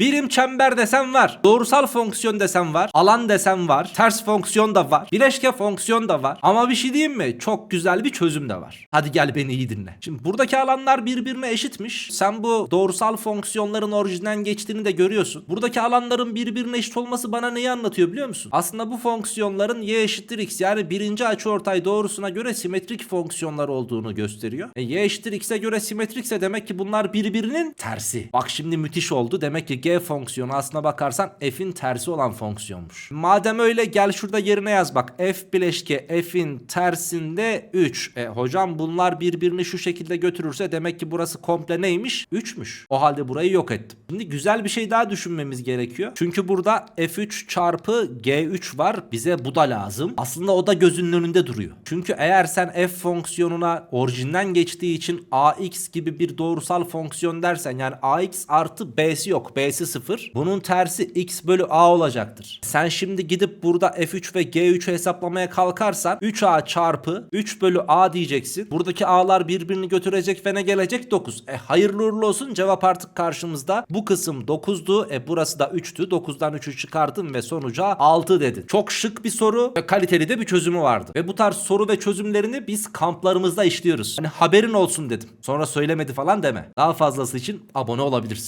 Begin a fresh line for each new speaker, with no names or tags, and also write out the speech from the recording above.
Birim çember desen var. Doğrusal fonksiyon desen var. Alan desen var. Ters fonksiyon da var. Bileşke fonksiyon da var. Ama bir şey diyeyim mi? Çok güzel bir çözüm de var. Hadi gel beni iyi dinle. Şimdi buradaki alanlar birbirine eşitmiş. Sen bu doğrusal fonksiyonların orijinden geçtiğini de görüyorsun. Buradaki alanların birbirine eşit olması bana neyi anlatıyor biliyor musun? Aslında bu fonksiyonların y eşittir x yani birinci açıortay doğrusuna göre simetrik fonksiyonlar olduğunu gösteriyor. E, y eşittir x'e göre simetrikse demek ki bunlar birbirinin tersi. Bak şimdi müthiş oldu. Demek ki g fonksiyonu aslına bakarsan f'in tersi olan fonksiyonmuş. Madem öyle gel şurada yerine yaz bak. f bileşke f'in tersinde 3. E hocam bunlar birbirini şu şekilde götürürse demek ki burası komple neymiş? 3'müş. O halde burayı yok ettim. Şimdi güzel bir şey daha düşünmemiz gerekiyor. Çünkü burada f3 çarpı g3 var. Bize bu da lazım. Aslında o da gözünün önünde duruyor. Çünkü eğer sen f fonksiyonuna orijinden geçtiği için ax gibi bir doğrusal fonksiyon dersen yani ax artı b'si yok. B'si 0. Bunun tersi x bölü a olacaktır. Sen şimdi gidip burada f3 ve g3'ü hesaplamaya kalkarsan 3a çarpı 3 bölü a diyeceksin. Buradaki a'lar birbirini götürecek ve ne gelecek? 9. E hayırlı uğurlu olsun cevap artık karşımızda. Bu kısım 9'du. E burası da 3'tü. 9'dan 3'ü çıkardım ve sonuca 6 dedin. Çok şık bir soru ve kaliteli de bir çözümü vardı. Ve bu tarz soru ve çözümlerini biz kamplarımızda işliyoruz. Hani haberin olsun dedim. Sonra söylemedi falan deme. Daha fazlası için abone olabilirsin.